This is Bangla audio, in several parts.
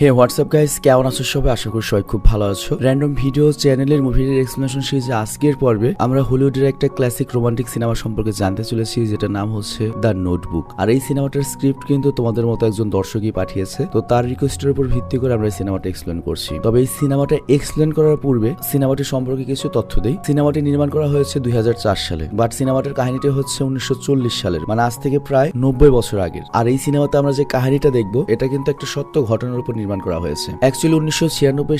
হে হোয়াটসঅ্যাপ গাইস কেমন আছো সবাই? আশা করি সবাই খুব ভালো আছো। র্যান্ডম ভিডিও চ্যানেলের মুভির এক্সপ্লেনেশন সিরিজে আজকের পর্বে আমরা হলিউডের একটা ক্লাসিক রোমান্টিক সিনেমা সম্পর্কে জানতে চলেছি যেটা নাম হচ্ছে দ্য নোটবুক আর এই সিনেমাটার স্ক্রিপ্ট কিন্তু তোমাদের মতো একজন দর্শকই পাঠিয়েছে। তো তার রিকোয়েস্টের উপর ভিত্তি করে আমরা এই সিনেমাটা এক্সপ্লেন করছি। তবে এই সিনেমাটা এক্সপ্লেন করার পূর্বে সিনেমাটি সম্পর্কে কিছু তথ্য দেই। সিনেমাটি নির্মাণ করা হয়েছে দুই হাজার চার সালে বাট সিনেমাটার কাহিনীটি হচ্ছে উনিশশো চল্লিশ সালের মানে আজ থেকে প্রায় নব্বই বছর আগের। আর এই সিনেমাতে আমরা যে কাহিনীটা দেখব, এটা কিন্তু একটা সত্য ঘটনার উপর নির্মাণ করা হয়েছে। অ্যাকচুয়ালি উনিশশো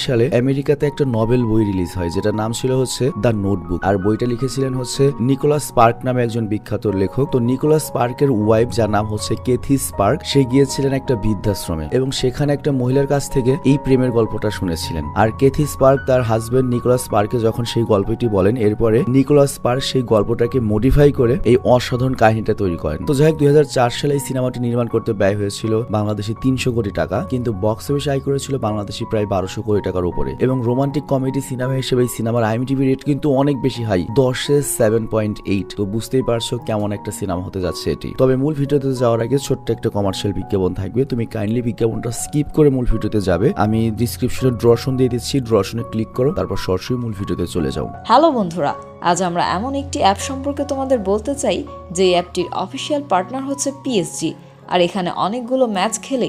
সালে আমেরিকাতে একটা নভেল বই রিলিজ হয়, যেটার নাম ছিল হচ্ছে দ্য নোটবুক আর বইটা লিখেছিলেন হচ্ছে নিকোলাস পার্ক নামে একজন বিখ্যাত লেখক। তো নিকোলাস পার্কের ওয়াইফ যার নাম হচ্ছে কেথিস পার্ক সে গিয়েছিলেন একটা বৃদ্ধাশ্রমে এবং সেখানে একটা মহিলার কাছ থেকে এই প্রেমের গল্পটা শুনেছিলেন। আর কেথিস পার্ক তার হাজবেন্ড নিকোলাস পার্কে যখন সেই গল্পটি বলেন, এরপরে নিকোলাস পার্ক সেই গল্পটাকে মডিফাই করে এই অসাধারণ কাহিনীটা তৈরি করেন। তো যাই হোক, দুই হাজার চার সালে এই সিনেমাটি নির্মাণ করতে ব্যয় হয়েছিল বাংলাদেশে তিনশো কোটি টাকা, কিন্তু বক্স অফিস আয় করেছিল বাংলাদেশি প্রায় বারোশো কোটি টাকার উপরে। এবং রোমান্টিক কমেডি সিনেমা হিসেবে এই সিনেমার আইএমটিভি রেট কিন্তু অনেক বেশি হাই, দশে সেভেন পয়েন্ট এইট তো বুঝতেই পারছ কেমন একটা সিনেমা হতে যাচ্ছে এটি। তবে মূল ভিডিওতে যাওয়ার আগে ছোট্ট একটা কমার্শিয়াল বিজ্ঞাপন থাকবে। তুমি কাইন্ডলি বিজ্ঞাপনটা স্কিপ করে মূল ভিডিওতে যাবে। আমি ডিসক্রিপশনে ড্রশন দিয়ে দিচ্ছি ড্রশনে ক্লিক করো, তারপর সরাসরি মূল ভিডিওতে চলে যাও। হ্যালো বন্ধুরা, আজ আমরা এমন একটি অ্যাপ সম্পর্কে তোমাদের বলতে চাই যে অ্যাপটির অফিসিয়াল পার্টনার হচ্ছে পিএসজি আর এখানে অনেকগুলো ম্যাচ খেলে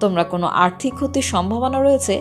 তোমরা কোনো আর্থিক ক্ষতির সম্ভাবনা রয়েছে,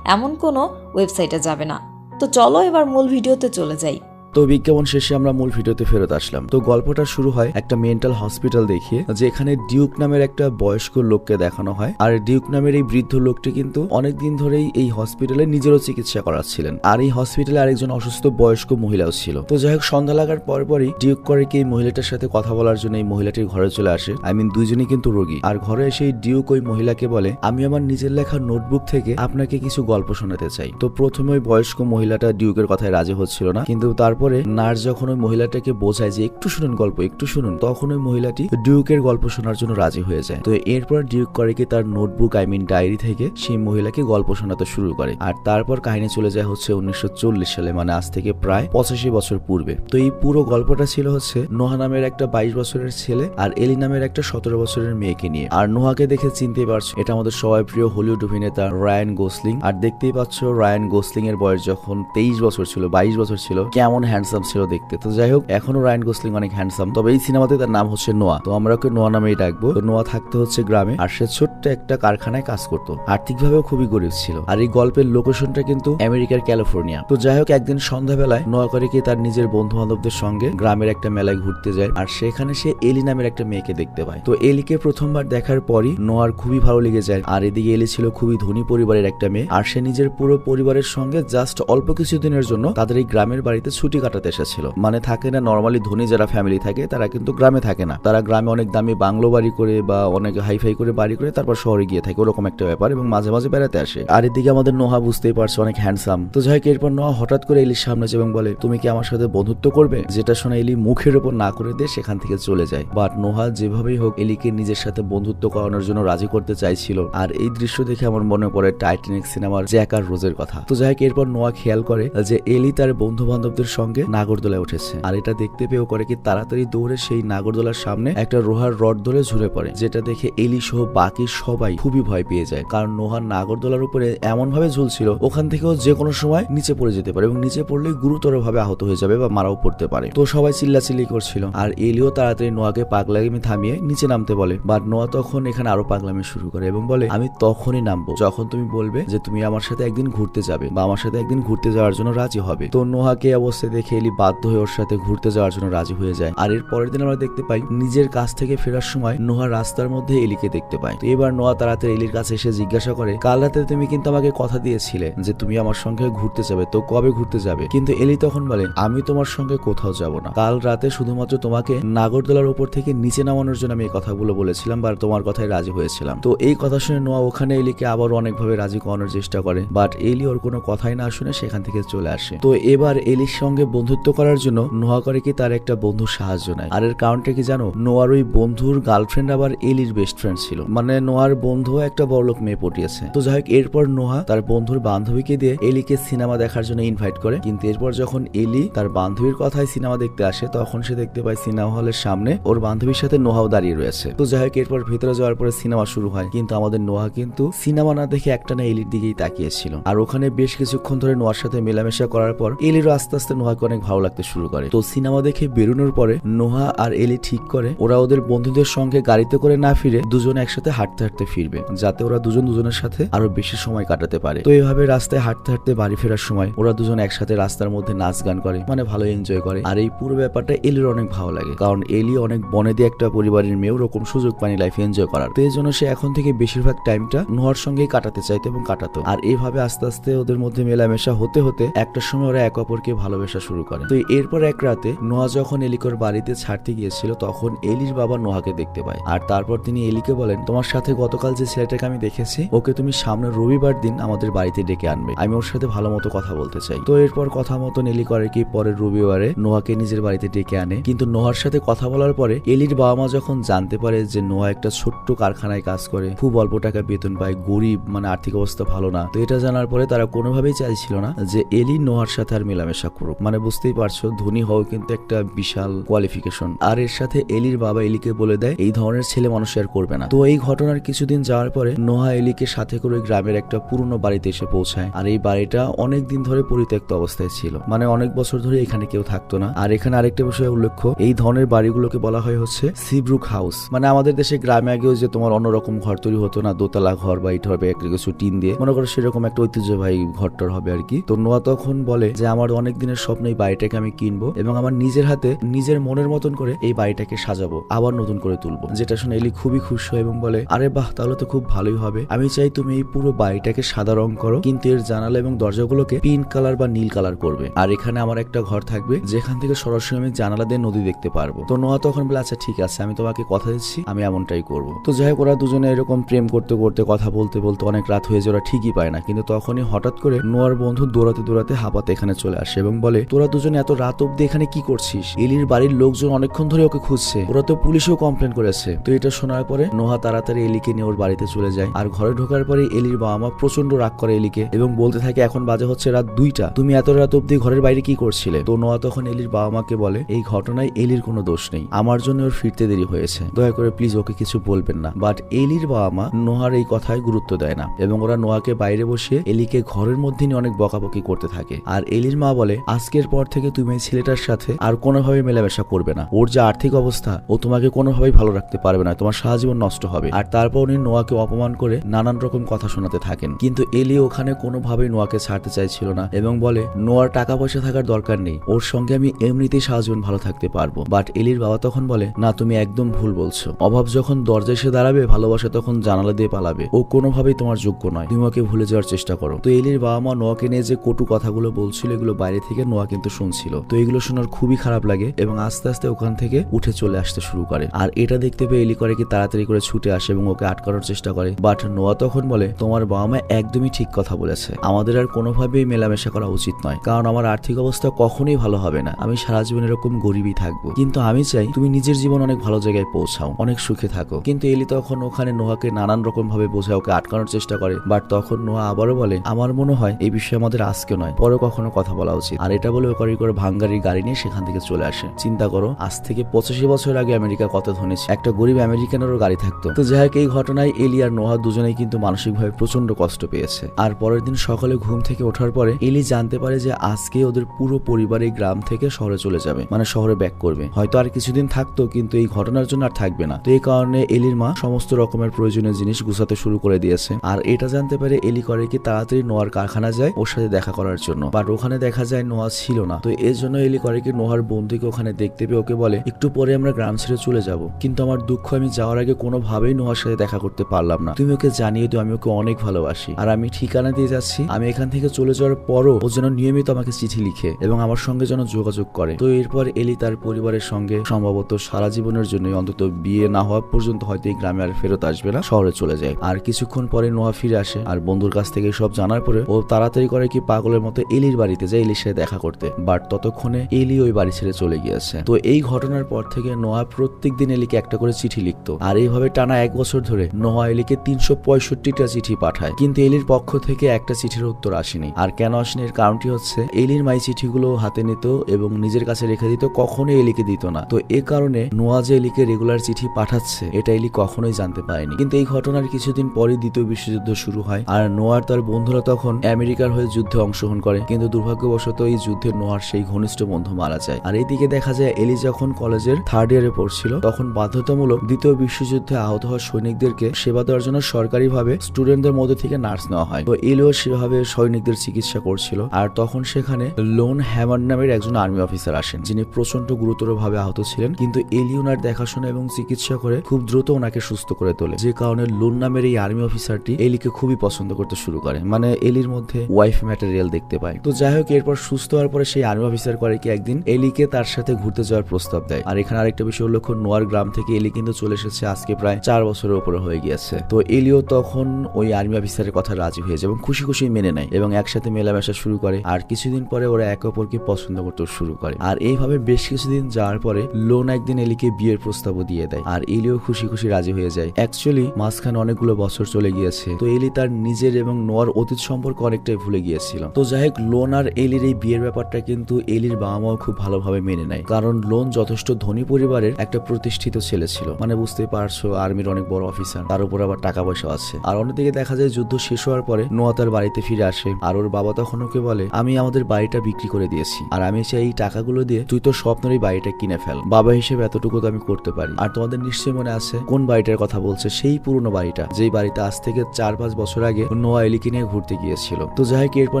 এমন কোনো ওয়েবসাইটে যাবে না। তো চলো এবার মূল ভিডিওতে চলে যাই। তো বিজ্ঞাপন শেষে আমরা মূল ভিডিওতে ফেরত আসলাম। তো গল্পটা শুরু হয় একটা মেন্টাল হসপিটাল দেখিয়ে, যেখানে ডিউক নামের একটা বয়স্ক লোককে দেখানো হয়। আর ডিউক নামের এই বৃদ্ধ লোকটি কিন্তু অনেকদিন ধরেই এই হসপিটালে নিজেরও চিকিৎসা করাচ্ছিলেন। আর এই হসপিটালে আরেকজন অসুস্থ বয়স্ক মহিলাও ছিল। তো যাই হোক, সন্ধ্যা লাগার পর পরই ডিউক করে কি এই মহিলাটার সাথে কথা বলার জন্য এই মহিলাটির ঘরে চলে আসে। আই মিন দুইজনই কিন্তু রোগী। আর ঘরে এসে এই ডিউক ওই মহিলাকে বলে, আমি আমার নিজের লেখা নোটবুক থেকে আপনাকে কিছু গল্প শোনাতে চাই। তো প্রথমে ওই বয়স্ক মহিলাটা ডিউকের কথায় রাজি হচ্ছিল না। কিন্তু তারপরে নার্স যখন ওই মহিলাটাকে বোঝায় যে একটু শুনুন গল্প, একটু শুনুন, তখন ওই মহিলাটি ডিউকের গল্প শোনার জন্য রাজি হয়ে যায়। তো এরপর ডিউক করে কি তার নোটবুক, আই মিন ডায়েরি থেকে সেই মহিলাকে গল্প শোনাতে শুরু করে। আর তারপর কাহিনী চলে যায় হচ্ছে উনিশশো সালে মানে আজ থেকে প্রায় পঁচাশি বছর পূর্বে। তো এই পুরো গল্পটা ছিল হচ্ছে নোহা নামের একটা বাইশ বছরের ছেলে আর এলি নামের একটা সতেরো বছরের মেয়েকে নিয়ে। আর নোহাকে দেখে চিনতে পারছ, এটা আমাদের সবাই প্রিয় হলিউড অভিনেতা রায়ান গোসলিং। আর দেখতেই পাচ্ছ রায়ান গোসলিং এর বয়স যখন তেইশ বছর ছিল, বাইশ বছর ছিল, কেমন হ্যান্ডসাম ছিল দেখতে। তো যাই হোক এখনও রায়ন গোসলিং অনেক হ্যান্ডসাম তবে এই সিনেমাতে তার নাম হচ্ছে নোয়া। তো আমরা ওকে নোয়া নামেই ডাকবো। নোয়া থাকতে হচ্ছে গ্রামে, আর সে ছোট্ট একটা কারখানায় কাজ করতো। আর্থিকভাবেও খুবই গরিব ছিল। আর এই গল্পের লোকেশনটা কিন্তু আমেরিকার ক্যালিফোর্নিয়া। তো যাই হোক একদিন সন্ধ্যাবেলায় নোয়া করে কি তার নিজের বন্ধু বান্ধবদের সঙ্গে গ্রামের একটা মেলায় ঘুরতে যায়, আর সেখানে সে এলি নামের একটা মেয়েকে দেখতে পায়। তো এলিকে প্রথমবার দেখার পরই নোয়ার খুবই ভালো লেগে যায়, আর এদিকে এলি ছিল খুবই ধনী পরিবারের একটা মেয়ে, আর সে নিজের পুরো পরিবারের সঙ্গে জাস্ট অল্প কিছুদিনের জন্য তাদের এই গ্রামের বাড়িতে ছুটি কাটাতে এসেছিল। মানে থাকে না নর্মালি ধনী যারা ফ্যামিলি থাকে, তারা কিন্তু গ্রামে থাকে না। তারা গ্রামে অনেক দামি বাংলো বাড়ি করে বা অনেক হাইফাই করে বাড়ি করে তারপর শহরে গিয়ে থাকে, ওরকম একটা ব্যাপার এবং মাঝে মাঝে বেড়াতে আসে। আর এদিকে আমাদের নোহা বুঝতেই পারছে অনেক হ্যান্ডসাম তো যাই এরপর নোহা হঠাৎ করে এলির সামনে এবং বলে, তুমি কি আমার সাথে বন্ধুত্ব করবে? যেটা শোনা এলি মুখের উপর না করে দিয়ে সেখান থেকে চলে যায়। বাট নোহা যেভাবেই হোক, এলিকে নিজের সাথে বন্ধুত্ব করানোর জন্য রাজি করতে চাইছিল। আর এই দৃশ্য দেখে আমার মনে পড়ে টাইটানিক সিনেমার জ্যাক আর রোজের কথা। তো যাই এরপর নোয়া খেয়াল করে যে এলি তার বন্ধু বান্ধবদের সঙ্গে নাগরদোলায় উঠেছে। আর এটা দেখতে পেয়েও করে কি তাড়াতাড়ি দৌড়ে সেই নাগরদোলার সামনে একটা রোহার রড ধরে ঝুলে পড়ে, যেটা দেখে এলি সহ বাকি সবাই খুবই ভয় পেয়ে যায়। কারণ নোহার নাগরদোলার উপরে এমন ভাবে ঝুলছিল, ওখান থেকেও যে কোনো সময় নিচে পড়ে যেতে পারে এবং নিচে পড়লে গুরুতর ভাবে আহত হয়ে যাবে বা মারাও পড়তে পারে। তো সবাই চিল্লাচিল্লি করছিল, আর এলিও তাড়াতাড়ি নোয়াকে পাগলামি থামিয়ে নিচে নামতে বলে, বাট নোয়া তখন এখানে আরও পাগলামি শুরু করে এবং বলে, আমি তখনই নামবো, যখন তুমি বলবে যে তুমি আমার সাথে একদিন ঘুরতে যাবে বা আমার সাথে একদিন ঘুরতে যাওয়ার জন্য রাজি হবে। তো নোহাকে এই অবস্থায় দেখে এলি বাধ্য হয়ে ওর সাথে ঘুরতে যাওয়ার জন্য রাজি হয়ে যায়। আর এর পরের দিন আমরা দেখতে পাই, নিজের কাছ থেকে ফেরার সময় নোহা রাস্তার মধ্যে এলিকে দেখতে পায়। তো এবার নোয়া তাড়াতাড়ি এলির কাছে এসে জিজ্ঞাসা করে, কাল রাতে তুমি কিন্তু আমাকে কথা দিয়েছিলে যে তুমি আমার সঙ্গে ঘুরতে যাবে, তো কবে ঘুরতে যাবে? কিন্তু এলি তখন বলে, আমি তোমার সঙ্গে কোথাও যাব না। কাল রাতে শুধুমাত্র তোমাকে নাগরদোলার উপর থেকে নিচে নামানোর জন্য আমি এই কথাগুলো বলেছিলাম বা তোমার কথায় রাজি হয়েছিলাম। তো এই কথা শুনে নোয়া ওখানে এলিকে আবার অনেকভাবে রাজি করানোর চেষ্টা করে, বাট এলি ওর কোনো কথাই না শুনে সেখান থেকে চলে আসে। তো এবার এলির সঙ্গে বন্ধুত্ব করার জন্য নোয়া করে কি তার একটা বন্ধু সাহায্য নেয়? আর এর কারণটা কি জানো? নোয়ার ওই বন্ধুর গার্লফ্রেন্ড আবার এলির বেস্ট ফ্রেন্ড ছিল। মানে নোয়ার বন্ধু একটা বড়লোক মেয়ে পটিয়েছে। তো যাই হোক, এরপর নোহা তার বন্ধুর বান্ধবীকে দিয়ে এলিকে সিনেমা দেখার জন্য ইনভাইট করে। কিন্তু এরপর যখন এলি তার বান্ধবীর কথায় সিনেমা দেখতে আসে, তখন সে দেখতে পায় সিনেমা হলের সামনে ওর বান্ধবীর সাথে নোহাও দাঁড়িয়ে রয়েছে। তো যাই হোক, এরপর ভেতরে যাওয়ার পরে সিনেমা শুরু হয়। কিন্তু আমাদের নোহা কিন্তু সিনেমা না দেখে একটা না এলির দিকেই তাকিয়েছিল। আর ওখানে বেশ কিছুক্ষণ ধরে নোয়ার সাথে মেলামেশা করার পর এলিরও আস্তে আস্তে নোহাকে অনেক ভালো লাগতে শুরু করে। তো সিনেমা দেখে বেরোনোর পরে নোহা আর এলি ঠিক করে, ওরা ওদের বন্ধুদের সঙ্গে গাড়িতে করে না ফিরে দুজন একসাথে হাঁটতে হাঁটতে ফিরবে, যাতে ওরা দুজন দুজনের সাথে আরও বেশি সময় কাটাতে পারে। তো এইভাবে রাস্তায় হাঁটতে হাঁটতে বাড়ি ফেরার সময় ওরা দুজন একসাথে রাস্তার মধ্যে নাচ গান করে মানে ভালো এনজয় করে। আর এই পুরো ব্যাপারটা এলির অনেক ভালো লাগে, কারণ এলি অনেক বনেদি একটা পরিবারের মেয়ে, ওরকম সুযোগ পানি লাইফ এনজয় করার। তো এই জন্য সে এখন থেকে বেশিরভাগ টাইমটা নোহার সঙ্গেই কাটাতে চাইতো এবং কাটাতো। আর এইভাবে আস্তে আস্তে ওদের মধ্যে মেলামেশা হতে হতে একটা সময় ওরা এক অপরকে ভালোবাসা শুরু করে তো এরপর এক রাতে নোহা যখন এলিকোর বাড়িতে ছাড়তে গিয়েছিল, তখন এলির বাবা নোহাকে দেখতে পায়। আর তারপর তিনি এলিকে বলেন, তোমার সাথে গতকাল যে ছেলেটাকে আমি দেখেছি, ওকে তুমি সামনের রবিবার দিন আমাদের বাড়িতে ডেকে আনবে। আমি ওর সাথে ভালো মতো কথা বলতে চাই। তো এরপর কথা মতো এলি করে কি, পরের রবিবারে নোহাকে নিজের বাড়িতে ডেকে আনে। কিন্তু নোহার সাথে কথা বলার পরে এলির বাবা মা যখন জানতে পারে যে নোহা একটা ছোট্ট কারখানায় কাজ করে, খুব অল্প টাকা বেতন পায়, গরিব মানে আর্থিক অবস্থা ভালো না, তো এটা জানার পরে তারা কোনোভাবেই চাইছিল না যে এলি নোহার সাথে আর মেলামেশা করুক। মানে বুঝতেই পারছ, ধনী হওয়া কিন্তু একটা বিশাল কোয়ালিফিকেশন আর এর সাথে এলির বাবা এলিকে বলে দেয়, এই ধরনের ছেলে মানুষ আর করবে না। তো এই ঘটনার কিছুদিন যাওয়ার পরে নোহা এলিকে সাথে করে গ্রামের একটা পুরনো বাড়িতে এসে পৌঁছায়। আর এই বাড়িটা অনেক দিন ধরে পরিত্যক্ত অবস্থায় ছিল। মানে অনেক বছর ধরে এখানে কেউ থাকতো না। আর এখানে আরেকটা বিষয় উল্লেখ্য, এই ধরনের বাড়িগুলোকে বলা হয় হচ্ছে সিব্রুক হাউস মানে আমাদের দেশে গ্রামে আগেও যে তোমার অন্যরকম ঘর তৈরি হতো না, দোতলা ঘর বা ইট হবে, একটা কিছু টিন দিয়ে। মনে করো সেরকম একটা ঐতিহ্যবাহী ঘরটর হবে আর কি। তো নোয়া তখন বলে যে, আমার অনেক দিনের স্বপ্ন এই বাড়িটাকে আমি কিনবো এবং আমার নিজের হাতে নিজের মনের মতন করে এই বাড়িটাকে সাজাবো, আবার নতুন করে তুলবো। যেটা শুনে এলি খুবই খুশি হয় এবং বলে, আরে বাহ, তাহলে তো খুব ভালোই হবে। আমি চাই তুমি এই পুরো বাড়িটাকে সাদা রং করো, কিন্তু এর জানালা এবং দরজাগুলোকে পিঙ্ক কালার বা নীল কালার করবে। আর এখানে আমার একটা ঘর থাকবে, যেখান থেকে সরাসরি আমি জানালা দিয়ে নদী দেখতে পারব। তো নোয়া তখন বলে আচ্ছা ঠিক আছে, আমি তোমাকে কথা দিচ্ছি, আমি এমনটাই করব। তো যাই হোক, ওরা দুজনে এরকম প্রেম করতে করতে, কথা বলতে বলতে অনেক রাত হয়ে যায়, ওরা ঠিকই পায় না। কিন্তু তখনই হঠাৎ করে নোয়ার বন্ধু দৌড়াতে দৌড়াতে হাপাতে এখানে চলে আসে এবং বলে তোরা দুজনে এত রাত অব্দি এখানে কি করছিস? এলির বাড়ির লোকজন অনেকক্ষণ ধরে ওকে খুঁজছে। ওরা তো পুলিশেও কমপ্লেন করেছে। তো এটা শোনার পরে নোহা তাড়াতাড়ি এলিকে নিয়ে ওর বাড়িতে চলে যায়। আর ঘরে ঢোকার পরে এলির বাবা মা প্রচণ্ড রাগ করে এলিকে এবং বলতে থাকে, এখন বাজে হচ্ছে রাত দুইটা। তুমি এত রাত অব্দি ঘরের বাইরে কি করছিলে? তো নোয়া তখন এলির বাবা মাকে বলে, এই ঘটনায় এলির কোনো দোষ নেই। আমার জন্য ওর ফিরতে দেরি হয়েছে। দয়া করে প্লিজ ওকে কিছু বলবেন না। বাট এলির বাবা মা নোহার এই কথায় গুরুত্ব দেয় না এবং ওরা নোয়াকে বাইরে বসিয়ে এলিকে ঘরের মধ্যে নিয়ে অনেক বকাবকি করতে থাকে। আর এলির মা বলে আজকের পর থেকে তুমি এই ছেলেটার সাথে আর কোনোভাবে মেলামেশা করবে না। ওর যে আর্থিক অবস্থা, ও তোমাকে কোনোভাবেই ভালো রাখতে পারবে না। তোমার সারা জীবন নষ্ট হবে। আর তারপর উনি নোয়াকে অপমান করে নানান রকম কথা শোনাতে থাকেন। কিন্তু এলি ওখানে কোনোভাবেই নোয়াকে ছাড়তে চাইছিল না এবং বলে, নোয়ার টাকা পয়সা থাকার দরকার নেই। ওর সঙ্গে আমি এমনিতেই সারা জীবন ভালো থাকতে পারব। বাট এলির বাবা তখন বলে, না, তুমি একদম ভুল বলছো। অভাব যখন দরজা এসে দাঁড়াবে, ভালোবাসা তখন জানালা দিয়ে পালাবে। ও কোনোভাবেই তোমার যোগ্য নয়। তুমি ওকে ভুলে যাওয়ার চেষ্টা করো। তো এলির বাবা মা নোয়াকে নিয়ে যে কটু কথাগুলো বলছিল, এগুলো বাইরে থেকে নোয়া কিন্তু শুনছিল। তো এগুলো শোনার খুবই খারাপ লাগে এবং আস্তে আস্তে ওখান থেকে উঠে চলে আসতে শুরু করে। আর এটা দেখতে পেয়ে এলি করে কি তাড়াতাড়ি করে ছুটে আসে এবং ওকে আটকানোর চেষ্টা করে। বাট নোয়া তখন বলে, তোমার বাবা মা একদমই ঠিক কথা বলেছে। আমাদের আর কোনোভাবেই মেলামেশা করা উচিত নয়। কারণ আমার আর্থিক অবস্থা কখনোই ভালো হবে না। আমি সারা জীবন এরকম গরিবই থাকব। কিন্তু আমি চাই তুমি নিজের জীবন অনেক ভালো জায়গায় পৌঁছাও। অনেক সুখে থাকো। কিন্তু এলি তখন ওখানে নোহাকে নানান রকম ভাবে বোঝায়, ওকে আটকানোর চেষ্টা করে। বাট তখন নোহা আবারও বলে, আমার মনে হয় এই বিষয়ে আমাদের আজকে নয়। পরে কখনো কথা বলা উচিত। আর এটা বলে ও করে ভাঙ্গারির গাড়ি নিয়ে সেখান থেকে চলে আসে। চিন্তা করো, আজ থেকে পঁচাশি বছর আগে আমেরিকা কত ধনী। একটা গরিব আমেরিকানেরও গাড়ি থাকতো। তো যাই হোক, এই ঘটনায় এলি আর নোহা দুজনেই কিন্তু মানসিকভাবে প্রচণ্ড কষ্ট পেয়েছে। আর পরের দিন সকালে ঘুম থেকে ওঠার পরে এলি জানতে পারে যে আজকে ওদের পুরো পরিবার এই গ্রাম থেকে শহরে চলে যাবে মানে শহরে ব্যাক করবে। হয়তো আর কিছুদিন থাকতো, কিন্তু এই ঘটনার জন্য আর থাকবে না। তো এই কারণে এলির মা সমস্ত রকমের প্রয়োজনীয় জিনিস গুছাতে শুরু করে দিয়েছে। আর এটা জানতে পারে এলি করে কি তাড়াতাড়ি নোয়ার কারখানা যায় ওর সাথে দেখা করার জন্য। বাট ওখানে দেখা যায় নোয়া ছিল না। তো এর জন্য এলি করে কি নোহার বন্ধুকে ওখানে দেখতে পেয়ে ওকে বলে, একটু পরে আমরা গ্রাম ছেড়ে চলে যাব। কিন্তু আমার দুঃখ, আমি যাওয়ার আগে কোনোভাবেই নোহার সাথে দেখা করতে পারলাম না। তুমি ওকে জানিয়ে দিও, আমি ওকে অনেক ভালোবাসি। আর আমি ঠিকানা দিয়ে যাচ্ছি। আমি এখান থেকে চলে যাওয়ার পরও ও যেন নিয়মিত আমাকে চিঠি লিখে এবং আমার সঙ্গে যেন যোগাযোগ করে। তো এরপর এলি তার পরিবারের সঙ্গে সম্ভবত সারা জীবনের জন্য অন্তত বিয়ে না হওয়া পর্যন্ত হয়তো এই গ্রামে আর ফেরত আসবে না, শহরে চলে যায়। আর কিছুক্ষণ পরে নোহা ফিরে আসে। আর বন্ধুর কাছ থেকে সব জানার পরে ও তাড়াতাড়ি করে কি পাগলের মতো এলির বাড়িতে যায়, এলির সাথে দেখা করতে। বাট ততক্ষণে এলি ওই বাড়ি ছেড়ে চলে গিয়েছে। তো এই ঘটনার পর থেকে নোয়া প্রত্যেক দিন এলিকে একটা করে চিঠি লিখতো। আর এইভাবে টানা এক বছর ধরে নোয়া এলিকে তিনশো পঁয়ষট্টিটা চিঠি পাঠায়। কিন্তু এলির পক্ষ থেকে একটা চিঠির উত্তর আসেনি। আর কেন আসেনি এর কারণটি হচ্ছে, এলির মাই চিঠিগুলো হাতে নিত এবং নিজের কাছে রেখে দিত, কখনোই এলিকে দিত না। তো এ কারণে নোয়া যে এলিকে রেগুলার চিঠি পাঠাচ্ছে, এটা এলি কখনোই জানতে পারেনি। কিন্তু এই ঘটনার কিছুদিন পরে দ্বিতীয় বিশ্বযুদ্ধ শুরু হয়। আর নোয়ার তার বন্ধুরা তখন আমেরিকার হয়ে যুদ্ধে অংশগ্রহণ করে। কিন্তু দুর্ভাগ্যবশত এই যুদ্ধে নোয়ার সেই ঘনিষ্ঠ বন্ধু মারা যায়। আর এইদিকে দেখা যায়, এলি যখন কলেজের থার্ড ইয়ারে পড়ছিল, তখন বাধ্যতামূলক দ্বিতীয় বিশ্বযুদ্ধে আহত হওয়া সৈনিকদেরকে সেবা দেওয়ার জন্য সরকারিভাবে স্টুডেন্টদের মধ্যে থেকে নার্স নেওয়া হয়। তো এলিও সেভাবে সৈনিকদের চিকিৎসা করছিল। আর তখন সেখানে লোন হ্যামার নামের একজন আর্মি অফিসার আসেন, যিনি প্রচণ্ড গুরুতরভাবে আহত ছিলেন। কিন্তু এলি ওনার দেখাশোনা এবং চিকিৎসা করে খুব দ্রুত ওনাকে সুস্থ করে তোলে। যে কারণে লোন নামের এই আর্মি অফিসারটি এলিকে খুবই পছন্দ করতে শুরু করে। মানে এলির মধ্যে ওয়াইফ ম্যাটেরিয়াল দেখতে পায়। তো যাই হোক, এরপর সুস্থ হওয়ার পরে সেই আর্মি অফিসার করে কি একদিন এলিকে তার সাথে ঘুরতে যাওয়ার প্রস্তাব দেয়। আর এখানে আরেকটা বিষয় উল্লেখ নোয়ার গ্রাম থেকে এলি কিন্তু চলে এসেছে আজকে প্রায় চার বছরের উপরে হয়ে গিয়েছে। তো এলিও তখন ওই আর্মি অফিসারের কথা রাজি হয়ে যায় এবং খুশি খুশি মেনে নেয় এবং একসাথে মেলামেশা শুরু করে। আর কিছুদিন পরে ওরা একে অপরকে পছন্দ করতে শুরু করে। আর এইভাবে বেশ কিছুদিন যাওয়ার পরে লোন একদিন এলিকে বিয়ের প্রস্তাবও দিয়ে দেয়। আর এলিও খুশি খুশি রাজি হয়ে যায়। অ্যাকচুয়ালি মাঝখানে অনেকগুলো বছর চলে গিয়েছে। তো এলি তার নিজের এবং নোয়ার অতীত সম্পর্ক অনেকটাই ভুলে গিয়েছিল। তো যাই হোক, লোন আর এলির এই বিয়ের ব্যাপারটা কিন্তু এলির বাবা মাও খুব ভালোভাবে মেনে নেয়। কারণ লোন যথেষ্ট ধনী পরিবারের একটা প্রতিষ্ঠিত ছেলে ছিল। মানে বুঝতে পারছ, আর্মির অনেক বড় অফিসার। তার উপর আবার টাকা পয়সা আছে। আর অন্যদিকে দেখা যায় যুদ্ধ শেষ হওয়ার পরে নোয়া তার বাড়িতে ফিরে আসে। আর ওর বাবা তখন ওকে বলে, আমি আমাদের বাড়িটা বিক্রি করে দিয়েছি। আর আমি চাই এই টাকাগুলো দিয়ে তুই তো স্বপ্নের এই বাড়িটা কিনে ফেল। বাবা হিসেবে এতটুকু তো আমি করতে পারি। আর তোমাদের নিশ্চয়ই মনে আছে কোন বাড়িটার কথা বলছে? সেই পুরনো বাড়িটা, যেই বাড়িতে আজ থেকে চার পাঁচ বছর আগে নোয়া এলিকে নিয়ে ঘুরতে গিয়েছিল। তো যাই হোক, এরপর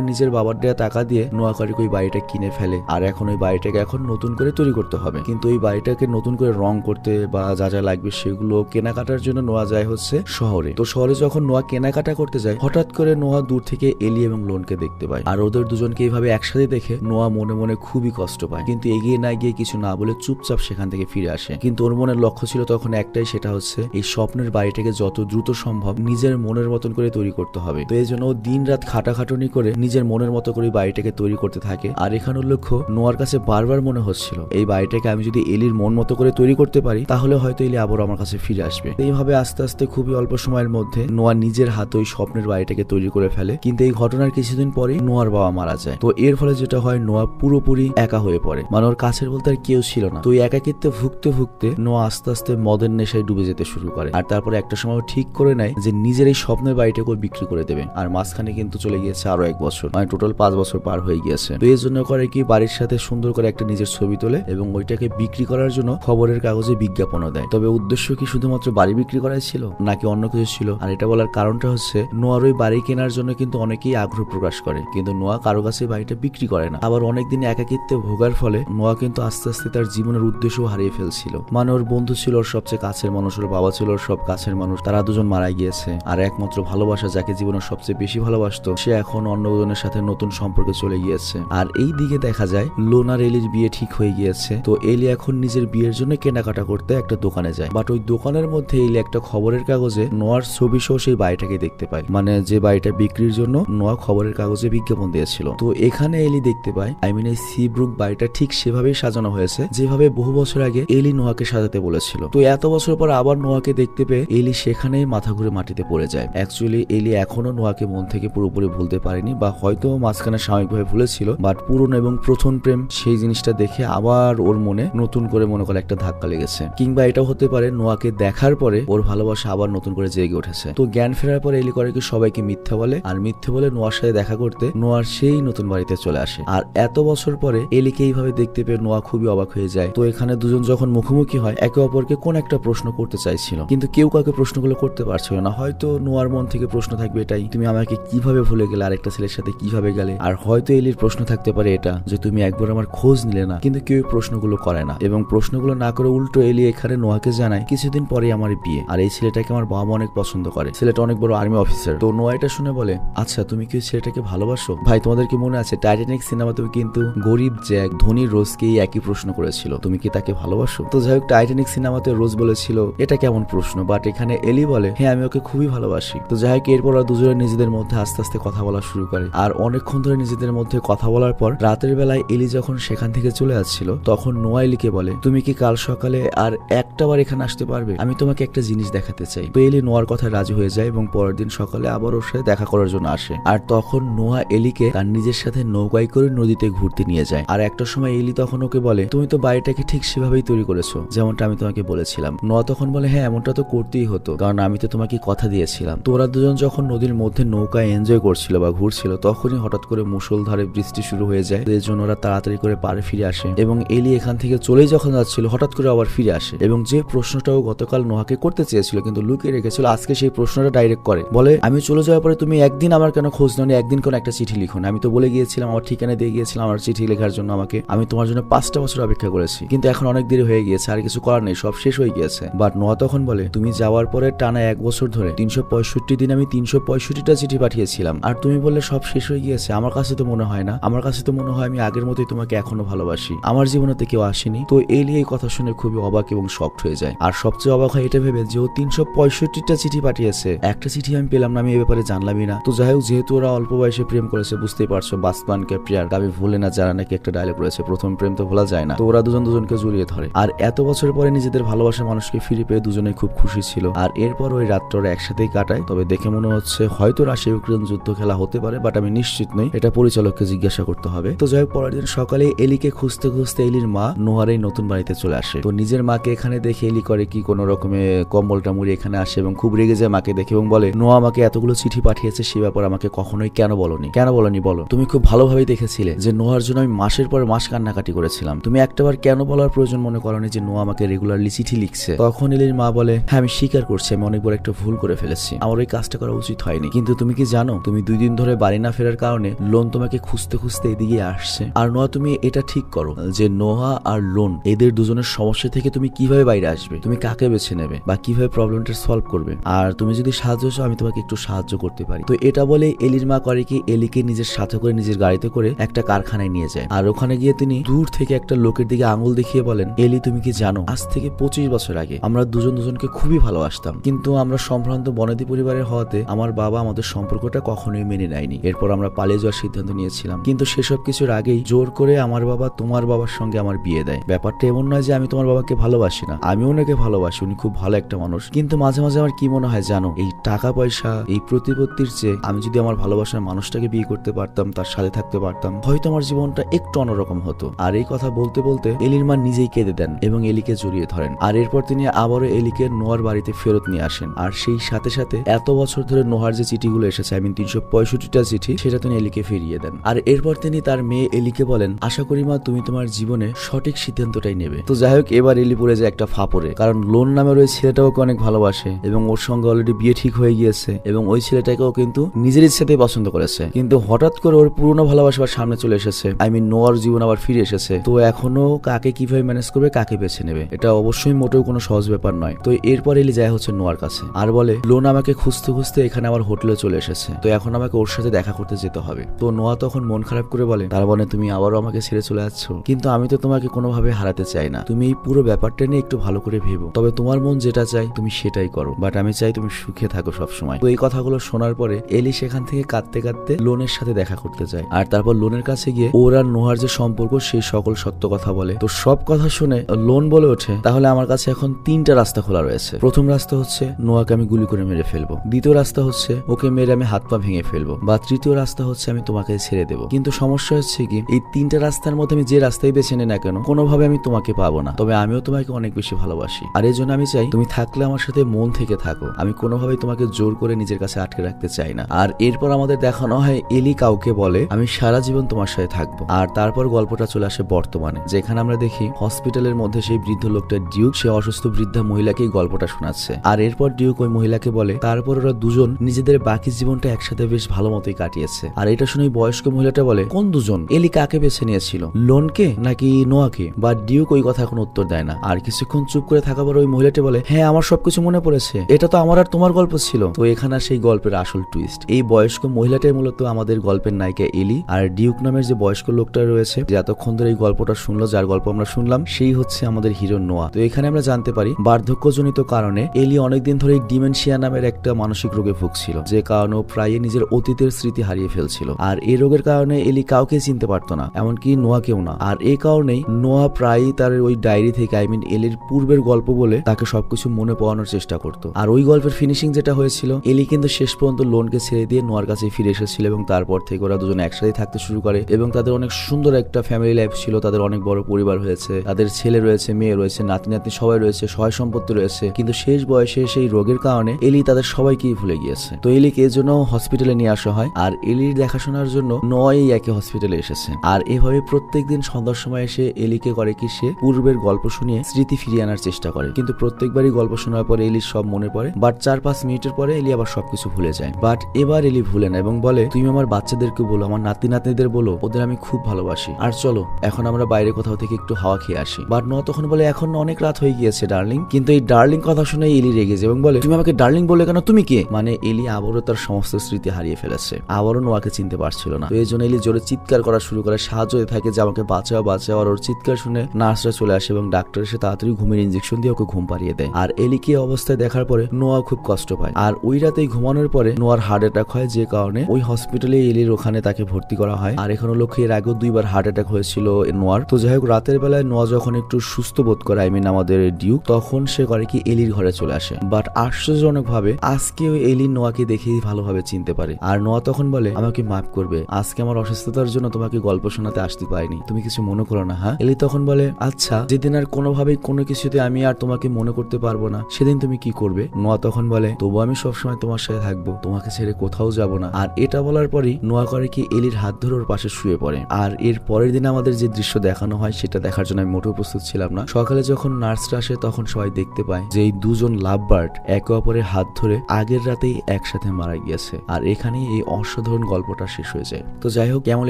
নিজের বাবার দেওয়া টাকা দিয়ে নোয়া করে ওই বাড়িটা কিনে ফেলে। আর এখন ওই বাড়িটাকে এখন নতুন করে তৈরি করতে হবে। কিন্তু ওই বাড়িটাকে নতুন করে রং করতে বা যা যা লাগবে সেগুলো কেনাকাটার জন্য নোয়া যায় হচ্ছে শহরে। তো শহরে যখন নোয়া কেনাকাটা করতে যায়, হঠাৎ করে নোয়া দূর থেকে এলি এবং লোনকে দেখতে পায়। আর ওদের দুজনকে এইভাবে একসাথে দেখে নোয়া মনে মনে খুবই কষ্ট পায়। কিন্তু এগিয়ে না গিয়ে কিছু না বলে চুপচাপ সেখান থেকে ফিরে আসে। কিন্তু ওর মনের লক্ষ্য ছিল তখন একটাই, সেটা হচ্ছে এই স্বপ্নের বাড়িটাকে যত দ্রুত সম্ভব নিজের মনের মতন করে তৈরি করতে হবে। তো এই জন্য দিন রাত খাটাখাটুনি করে নিজের মনের মতো করে বাড়িটাকে তৈরি করতে থাকে। আর এখানে উল্লেখ্য নোয়ার কাছে বারবার মনে হচ্ছিল, এই বাড়িটাকে আমি যদি এলির মন মতো করে তৈরি করতে পারি, তাহলে হয়তো এলি আবার আমার কাছে ফিরে আসবে। এইভাবে আস্তে আস্তে খুবই অল্প সময়ের মধ্যে নোয়া নিজের হাতে ওই স্বপ্নের বাড়িটাকে তৈরি করে ফেলে, কিন্তু এই ঘটনার কিছুদিন পরে নোয়ার বাবা মারা যায়। তো এর ফলে যেটা হয়, নোয়া পুরোপুরি একা হয়ে পড়ে। মানে ওর কাছের বলতে আর কেউ ছিল না। তো একাকিত্বে ভুগতে ভুগতে নোয়া আস্তে আস্তে মদের নেশায় ডুবে যেতে শুরু করে। আর তারপরে একটা সময় ঠিক করে নেয় যে নিজের এই স্বপ্নের বাড়িটাকে বিক্রি করে দেবে। আর মাঝখানে কিন্তু চলে গিয়েছে আরও এক বছর। মানে টোটাল পাঁচ বছর পার হয়ে গিয়েছে। তো জন্য করে কি বাড়ির সাথে সুন্দর করে একটা নিজের ছবি তোলে এবং ওইটাকে বিক্রি করার জন্য খবরের কাগজে বিজ্ঞাপনও দেয়। তবে উদ্দেশ্য কি শুধুমাত্র বাড়ি বিক্রি করাই ছিল, নাকি অন্য কিছু ছিল? আর এটা বলার কারণটা হচ্ছে, নোয়ার ওই বাড়ি কেনার জন্য কিন্তু অনেকেই আগ্রহ প্রকাশ করে, কিন্তু নোয়া কারও কাছে বাড়িটা বিক্রি করে না। আবার অনেকদিন একাকিত্বে ভোগার ফলে নোয়া কিন্তু আস্তে আস্তে তার জীবনের উদ্দেশ্যও হারিয়ে ফেলছিল। মানে ওর বন্ধু ছিল ওর সবচেয়ে কাছের মানুষ, ওর বাবা ছিল ওর সব কাছের মানুষ, তারা দুজন মারা গিয়েছে। আর একমাত্র ভালোবাসা যাকে জীবনের সবচেয়ে বেশি ভালোবাসতো, সে এখন অন্য জনের সাথে নতুন সম্পর্কে চলে গিয়েছে। আর এই দিকে দেখা যায় লোনার এলির বিয়ে ঠিক হয়ে গিয়েছে। তো এলি এখন নিজের বিয়ের জন্য কেনাকাটা করতে একটা দোকানে যায়। বাট ওই দোকানের মধ্যে এলি একটা খবরের কাগজে নোয়ার ছবি সহ সেই বাড়িটাকে দেখতে পায়। মানে যে বাড়িটা বিক্রির জন্য নোয়া খবরের কাগজে বিজ্ঞাপন দিয়েছিল। তো এখানে এলি দেখতে পায় আই মিন এই সিব্রুক বাড়িটা ঠিক সেভাবেই সাজানো হয়েছে, যেভাবে বহু বছর আগে এলি নোয়াকে সাজাতে বলেছিল। তো এত বছর পর আবার নোয়াকে দেখতে পেয়ে এলি সেখানেই মাথা ঘুরে মাটিতে পড়ে যায়। অ্যাকচুয়ালি এলি এখনও নোয়াকে মন থেকে পুরোপুরি ভুলতে পারেনি বা হয়তো মাঝখানে সাময়িকভাবে ভুলেছিল বাট পুরনো এবং প্রথম প্রেম, সেই জিনিসটা দেখে আবার ওর মনে নতুন করে মনে করে একটা ধাক্কা লেগেছে। কিংবা এটাও হতে পারে নোয়াকে দেখার পরে ওর ভালোবাসা আবার নতুন করে জেগে উঠেছে। তো জ্ঞান ফেরার পরে এলি করে সবাইকে মিথ্যা বলে? আর মিথ্যে বলে নোয়ার সাথে দেখা করতে নোয়ার সেই নতুন বাড়িতে চলে আসে। আর এত বছর পরে এলিকে এইভাবে দেখতে পেয়ে নোয়া খুবই অবাক হয়ে যায়। তো এখানে দুজন যখন মুখোমুখি হয়, একে অপরকে কোন একটা প্রশ্ন করতে চাইছিল। কিন্তু কেউ কাউকে প্রশ্নগুলো করতে পারছিল না। হয়তো নোয়ার মন থেকে প্রশ্ন থাকবে এটাই, তুমি আমাকে কীভাবে ভুলে গেলে? আরেকটা ছেলের সাথে কীভাবে গেলে? আর হয়তো এলির প্রশ্ন থাকতে হতে পারে এটা, যে তুমি একবার আমার খোঁজ নিলে না, কিন্তু কেউ প্রশ্নগুলো করে না। এবং প্রশ্নগুলো না করে উল্টো এলি এখানে নোয়াকে জানায়, কিছুদিন পরে আমার বিয়ে। আর এই ছেলেটাকে আমার বাবা মা অনেক পছন্দ করে। ছেলেটা অনেক বড় আর্মি অফিসার তো নোয়া এটা শুনে বলে আচ্ছা তুমি কি ছেলেটাকে ভালোবাসো? ভাই, তোমাদের কি মনে আছে টাইটানিক সিনেমাতেও কিন্তু গরিব জ্যাক ধনী রোজকে এই একই প্রশ্ন করেছিল। তুমি কি তাকে ভালোবাসো? তো যাই হোক টাইটানিক সিনেমাতে রোজ বলেছিল, এটা কেমন প্রশ্ন? বাট এখানে এলি বলে হ্যাঁ আমি ওকে খুবই ভালোবাসি। তো যাই হোক, এরপর দুজনে নিজেদের মধ্যে আস্তে আস্তে কথা বলা শুরু করে। আর অনেকক্ষণ ধরে নিজেদের মধ্যে কথা বলার পর রাতের বেলায় এলি যখন সেখান থেকে চলে আসছিল, তখন নোয়া এলিকে বলে, তুমি কি কাল সকালে আর একটা বার এখানে আসতে পারবে? আমি তোমাকে একটা জিনিস দেখাতে চাই। তো এলি নোয়ার কথা রাজি হয়ে যায় এবং পরের দিন সকালে আবার ওর সাথে দেখা করার জন্য আসে। আর তখন নোয়া এলিকে তার নিজের সাথে নৌকায় করে নদীতে ঘুরতে নিয়ে যায়। আর একটা সময় এলি তখন ওকে বলে, তুমি তো বাড়িটাকে ঠিক সেভাবেই তৈরি করেছ, যেমনটা আমি তোমাকে বলেছিলাম। নোয়া তখন বলে হ্যাঁ এমনটা তো করতেই হতো, কারণ আমি তো তোমাকে কথা দিয়েছিলাম। তোরা দুজন যখন নদীর মধ্যে নৌকায় এনজয় করছিল বা ঘুরছিল, তখনই হঠাৎ করে মুষলধারে বৃষ্টি শুরু হয়ে যায়। এর জন্য ওরা তাড়াতাড়ি করে পাড়ে ফিরে আসে এবং এলি এখান থেকে চলেই যখন যাচ্ছিল, হঠাৎ করে আবার ফিরে আসে এবং যে প্রশ্নটাও গতকাল নোহাকে করতে চেয়েছিল কিন্তু লুকিয়ে রেখেছিল, আজকে সেই প্রশ্নটা ডাইরেক্ট করে। বলে, আমি চলে যাওয়ার পরে তুমি একদিন আমার কেন খোঁজ নাও একদিন কোন একটা চিঠি লিখো আমি তো বলে গিয়েছিলাম, আমার ঠিকানা দিয়ে গিয়েছিলাম, আমার চিঠি লেখার জন্য আমাকে। আমি তোমার জন্য পাঁচটা বছর অপেক্ষা করেছি। কিন্তু এখন অনেক দেরি হয়ে গিয়েছে, আর কিছু করার নেই, সব শেষ হয়ে গিয়েছে। বাট নোয়া তখন বলে, তুমি যাওয়ার পরে টানা এক বছর ধরে তিনশো পঁয়ষট্টি দিন আমি তিনশো পঁয়ষট্টিটা চিঠি পাঠিয়েছিলাম। আর তুমি বললে সব শেষ হয়ে গিয়েছে। আমার কাছে তো মনে হয় না। আমার কাছে তো মনে হয় আমি আগের মতোই তোমাকে এখনও ভালোবাসি। আমার জীবনে তো কেউ আসেনি। তো এই কথা শুনে খুবই অবাক এবং শক্ট হয়ে যায়। আর সবচেয়ে অবাক হয় এটা ভেবে যে ও তিনশো পঁয়ষট্টিটা চিঠি পাঠিয়েছে। একটা চিঠি আমি পেলাম না, আমি এ ব্যাপারে জানলামই না। তো যাই হোক, যেহেতু ওরা অল্প বয়সে প্রেম করেছে, বুঝতেই পারছ বাসমানকে প্রিয়ার। আমি ভুলে না যারা নাকি একটা ডায়লগ রয়েছে, প্রথম প্রেম তো ভোলা যায় না। তো ওরা দুজন দুজনকে জড়িয়ে ধরে। আর এত বছর পরে নিজেদের ভালোবাসার মানুষকে ফিরে পেয়ে দুজনেই খুব খুশি ছিল। আর এরপর ওই রাতটা ওরা একসাথেই কাটায়। তবে দেখে মনে হচ্ছে হয়তো রাশিয়া ইউক্রেন যুদ্ধ খেলা হতে পারে বাট আমি নিশ্চিত নই। এটা পরিচালককে জিজ্ঞাসা করতে হবে। তো যাই হোক, পরের দিন সকালে এলিকে খুঁজতে খুঁজতে এলির মা নোহার নতুন বাড়িতে চলে আসে। তো নিজের মাকে এখানে দেখে এলি করে কি কোনো রকমে কম্বলটা মুড়ি এখানে আসে এবং খুব রেগে যায় মাকে দেখে এবং বলে নোয়া আমাকে এতগুলো চিঠি পাঠিয়েছে, সে ব্যাপার আমাকে কখনোই কেন বলনি? কেন বলনি বলো? তুমি খুব ভালোভাবেই দেখেছিলে যে নোয়ার জন্য আমি মাসের পর মাস কান্নাকাটি করেছিলাম। তুমি একটাবার কেন বলার প্রয়োজন মনে করনি যে নোয়া আমাকে রেগুলারলি চিঠি লিখছে? তখন এলির মা বলে হ্যাঁ আমি স্বীকার করছি, আমি অনেক বড় একটা ভুল করে ফেলেছি। আমার ওই কাজটা করা উচিত হয়নি। কিন্তু তুমি কি জানো, তুমি দুই দিন ধরে বাড়ি না ফেরার কারণে লোন তোমাকে খুঁজতে খুঁজতে এদিকে আসছে। আর নোয়া, তুমি এটা ঠিক করো যে নোহা আর লোন, এদের দুজনের সমস্যা থেকে তুমি কীভাবে বাইরে আসবে? তুমি কাকে বেছে নেবে? বা কীভাবে প্রবলেমটা সলভ করবে? আর তুমি যদি সাহায্য চাও, আমি তোমাকে একটু সাহায্য করতে পারি। তো এটা বলে এলির মা করে কি, এলিকে নিজের সাথে করে নিজের গাড়িতে করে একটা কারখানায় নিয়ে যায়। আর ওখানে গিয়ে তিনি দূর থেকে একটা লোকের দিকে আঙুল দেখিয়ে বলেন, এলি, তুমি কি জানো, আজ থেকে পঁচিশ বছর আগে আমরা দুজন দুজনকে খুবই ভালোবাসতাম। কিন্তু আমরা সম্ভ্রান্ত বনেদি পরিবারের হওয়াতে আমার বাবা আমাদের সম্পর্কটা কখনোই মেনে নেয়নি। এরপর আমরা পালিয়ে যাওয়ার সিদ্ধান্ত নিয়েছিলাম। কিন্তু সেসব কিছুর আগেই জোর করে আমার বাবা তোমার বাবার সঙ্গে আমার বিয়ে দেয়। ব্যাপারটা এমন নয় যে আমি তোমার বাবাকে ভালোবাসি না। আমি ওনাকে ভালোবাসি, উনি খুব ভালো একটা মানুষ। কিন্তু মাঝে মাঝে আমার কি মনে হয় জানো? এই টাকা পয়সা এই প্রতিপত্তির চেয়ে আমি যদি আমার ভালোবাসার মানুষটাকে বিয়ে করতে পারতাম, তার সাথে থাকতে পারতাম, হয়তো আমার জীবনটা একটু অন্যরকম হতো। আর এই কথা বলতে বলতে এলির মা নিজেই কেঁদে দেন এবং এলিকে জড়িয়ে ধরেন। আর এরপর তিনি আবারও এলিকে নোয়ার বাড়িতে ফেরত নিয়ে আসেন। আর সেই সাথে সাথে এত বছর ধরে নোহার যে চিঠিগুলো এসেছে আই মিন তিনশো পঁয়ষট্টিটা চিঠি, সেটা তিনি এলিকে ফিরিয়ে দেন। আর এরপর তিনি তার মেয়ে এলিকে বলেন, আশা করি মা, তুমি তোমার জীবনে সঠিক সিদ্ধান্তটাই নেবে। তো যাই হোক, এবার এলি পড়ে যায় একটা ফাপড়ে, কারণ লোন নামের ওই ছেলেটাও অনেক ভালোবাসে এবং ওর সঙ্গে অলরেডি বিয়ে ঠিক হয়ে গিয়েছে এবং ওই ছেলেটাকেও কিন্তু নিজের ইচ্ছাতেই পছন্দ করেছে। কিন্তু হঠাৎ করে ওর পুরনো ভালোবাসার সামনে চলে এসেছে। আই মিন নোয়ার জীবন আবার ফিরে এসেছে। তো এখনও কাকে কীভাবে ম্যানেজ করবে, কাকে বেছে নেবে, এটা অবশ্যই মোটেও কোনো সহজ ব্যাপার নয়। তো এরপর এলি যায় হচ্ছে নোয়ার কাছে আর বলে, লোন আমাকে খুঁজতে খুঁজতে এখানে আমার হোটেলে চলে এসেছে। তো এখন আমাকে ওর সাথে দেখা করতে যেতে হবে। তো নোয়া তখন মন খারাপ করে বলে, তার বলে, তুমি আবারও আমাকে ছেড়ে চলে যাচ্ছ। কিন্তু আমি তো তোমাকে কোনোভাবে হারাতে চাই না। তুমি এই পুরো ব্যাপারটা নিয়ে একটু ভালো করে ভেবো। তবে তোমার মন যেটা চাই তুমি সেটাই করো। বাট আমি চাই তুমি সুখে থাকো সবসময়। তো এই কথাগুলো শোনার পরে এলি সেখান থেকে কাঁদতে কাঁদতে লোনের সাথে দেখা করতে যায়। আর তারপর লোনের কাছে গিয়ে ওর আর নোহার যে সম্পর্ক সেই সকল সত্য কথা বলে। তো সব কথা শুনে লোন বলে ওঠে, তাহলে আমার কাছে এখন তিনটা রাস্তা খোলা রয়েছে। প্রথম রাস্তা হচ্ছে নোয়াকে আমি গুলি করে মেরে ফেলব। দ্বিতীয় রাস্তা হচ্ছে ওকে মেরে আমি হাত পা ভেঙে ফেলব। বা তৃতীয় রাস্তা হচ্ছে আমি তোমাকে ছেড়ে দেবো। কিন্তু সমস্যা হচ্ছে কি, এই তিনটা রাস্তার মধ্যে আমি যে রাস্তায় বেছে নিই না কেন, কোনোভাবে আমি তোমাকে পাবো না। তবে আমিও তোমাকে অনেক বেশি ভালোবাসি। আর এই জন্য আমি চাই, তুমি থাকলে আমার সাথে মন থেকে থাকো। আমি কোনোভাবেই তোমাকে জোর করে নিজের কাছে আটকে রাখতে চাই না। আর এরপর আমাদের দেখানো হয়, এলি কাউকে বলে, আমি সারা জীবন তোমার সাথে থাকব। আর তারপর গল্পটা চলে আসে বর্তমানে, যেখানে আমরা দেখি, হসপিটালের মধ্যে সেই বৃদ্ধ লোকটা ডিউক, সে অসুস্থ বৃদ্ধা মহিলাকেই গল্পটা শোনাচ্ছে। আর এরপর ডিউক ওই মহিলাকে বলে, তারপর ওরা দুজন নিজেদের বাকি জীবনটা একসাথে বেশ ভালো মতোই কাটিয়েছে। আর এটা শুনে বয়স্ক মহিলাটা বলে কোন দুজন এলি কাকে বেছে নিয়েছিল। লোনকে নাকি নোয়াকে? বা ডিউক ওই কথা এখন উত্তর দেয় না। আর কিছুক্ষণ চুপ করে থাকা পর ওই মহিলাটি বলে হ্যাঁ আমার সবকিছু মনে পড়েছে। এটা তো আমার আর তোমার গল্প ছিল। তো এখানে সেই গল্পের আসল টুইস্ট এই বয়স্ক মহিলাটাই মূলত আমাদের গল্পের নায়িকা এলি আর ডিউক নামের যে বয়স্ক লোকটা রয়েছে, যে এতক্ষণ ধরে এই গল্পটা শুনলো, যার গল্প আমরা শুনলাম, সেই হচ্ছে আমাদের হিরো নোয়া। তো এখানে আমরা জানতে পারি, বার্ধক্যজনিত কারণে এলি অনেকদিন ধরে ডিমেনশিয়া নামের একটা মানসিক রোগে ভুগছিল, যে কারণে প্রায় নিজের অতীতের স্মৃতি হারিয়ে ফেলছিল। আর এই রোগের কারণে এলি কাউকে চিনতে পারতো না, এমনকি নোয়াকেও না। আর এই কারণেই নোয়া প্রায় তার ওই ডায়েরি থেকে আই মিন এলির পূর্বের গল্প বলে তাকে সবকিছু মনে পাওয়ানোর চেষ্টা করতো। আর ওই গল্পের ফিনিশিং যেটা হয়েছিল, এলি কিন্তু শেষ পর্যন্ত লোনকে ছেড়ে দিয়ে নোয়ার কাছে ফিরে এসেছিল এবং তারপর থেকে ওরা দুজন একসাথে থাকতে শুরু করে এবং তাদের অনেক সুন্দর একটা ফ্যামিলি লাইফ ছিল, তাদের অনেক বড় পরিবার হয়েছে, তাদের ছেলে রয়েছে, মেয়ে রয়েছে, নাতি নাতনি সবাই রয়েছে সহায় সম্পত্তি রয়েছে, কিন্তু শেষ বয়সে সেই রোগের কারণে এলি তাদের সবাইকেই ভুলে গিয়েছে। তো এলিকে এর জন্য হসপিটালে নিয়ে আসা হয়, আর এলির দেখাশোনার জন্য নয় একই হসপিটালে এসেছে। আর এভাবে প্রত্যেকদিন সন্ধ্যার সময় এসে এলিকে করে কি সে পূর্বের গল্প শুনিয়ে স্মৃতি ফিরিয়ে আনার চেষ্টা করে। কিন্তু প্রত্যেকবারই গল্প শোনার পরে এলির সব মনে পড়ে বাট চার পাঁচ মিনিটের পরে এলি আবার সবকিছু ভুলে যায়। বাট এবার এলি ভুলে না এবং বলে, তুমি আমার বাচ্চাদেরকে বলো, আমার নাতি নাতনিদের বলো, ওদের আমি খুব ভালোবাসি। আর চলো, এখন আমরা বাইরে কোথাও থেকে একটু হাওয়া খেয়ে আসি। বাট ন তখন বলে, এখন অনেক রাত হয়ে গিয়েছে ডার্লিং কিন্তু এই ডার্লিং কথা শুনে এলি রেগে যায় এবং বলে, তুমি আমাকে ডার্লিং বলে কেন? তুমি কে? মানে এলি আবারও তার সমস্ত স্মৃতি হারিয়ে ফেলেছে। আবারও নোয়াকে চিনতে পারছিল না। এই জন্য এলি জোরে চিৎকার করা শুরু করে, সাহায্য হয়ে থাকে যে আমাকে বাঁচাও বাঁচাও। আর ওর চিৎকার শুনে নার্সরা চলে আসে এবং ডাক্তার এসে তাড়াতাড়ি ঘুমের ইঞ্জেকশন দিয়ে ওকে ঘুম পাড়িয়ে দেয়। আর এলিকে অবস্থায় দেখার পরে নোয়া খুব কষ্ট পায়। আর ওই রাতেই ঘুমানোর পরে নোয়ার হার্ট অ্যাটাক হয় যে কারণে ওই হসপিটালে এলির ওখানে তাকে ভর্তি করা হয়। আর এখনও লক্ষ্যে এর আগেও দুইবার হার্ট অ্যাটাক হয়েছিল নোয়ার। তো যাই হোক, রাতের বেলায় নোয়া যখন একটু সুস্থ বোধ করে আই মিন আমাদের ডিউক তখন সে করে কি এলির ঘরে চলে আসে। বাট আশ্চর্যজনক ভাবে আজকে ওই এলি নোয়াকে দেখেই ভালোভাবে চিনতে পারে। আর নোয়া তখন বলে, আমাকে মাফ করবে। আজকে আমার অসুস্থতার জন্য তোমাকে গল্প শোনাতে আসতে পারিনি। তুমি কিছু মনে করো না হ্যাঁ? এলি তখন বলে আচ্ছা যেদিন আর কোনোভাবেই কোনো কিছুতে আমি আর তোমাকে মনে করতে পারব না, সেদিন তুমি কি করবে? নোয়া তখন বলে, তবু আমি সবসময় তোমার সাথে থাকব, তোমাকে ছেড়ে কোথাও যাব না। আর এটা বলার পরই নোয়া করে কি এলির হাত ধরে ওর পাশে শুয়ে পড়ে। আর এর পরের দিন আমাদের যে দৃশ্য দেখানো হয়, সেটা দেখার জন্য আমি মোটেও প্রস্তুত ছিলাম না। সকালে যখন নার্সরা আসে, তখন সবাই দেখতে পায় যে এই দুজন লাভ বার্ড একে অপরের হাত ধরে আগের রাতেই একসাথে মারা গিয়েছে। আর এখানেই এই অসাধারণ গল্পটা শেষ হয়ে যায়। তো যাই হোক, কেমন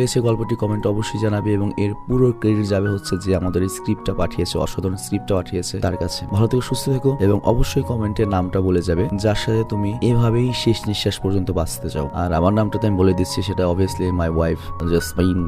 লেগেছে গল্পটি কমেন্ট অবশ্যই জানাবে এবং এর পুরো ক্রেডিট যাবে হচ্ছে যে আমাদের এই স্ক্রিপ্টটা পাঠিয়েছে, অসাধারণ স্ক্রিপ্টটা পাঠিয়েছে তার কাছে। ভালো থেকে, সুস্থ থেকো এবং অবশ্যই কমেন্টের নামটা বলে যাবে, যার সাথে তুমি এভাবেই শেষ নিঃশ্বাস পর্যন্ত বাঁচতে চাও। আর আমার নামটা তো আমি বলে দিচ্ছি, সেটা অবভিয়াসলি মাই ওয়াইফ জাসমিন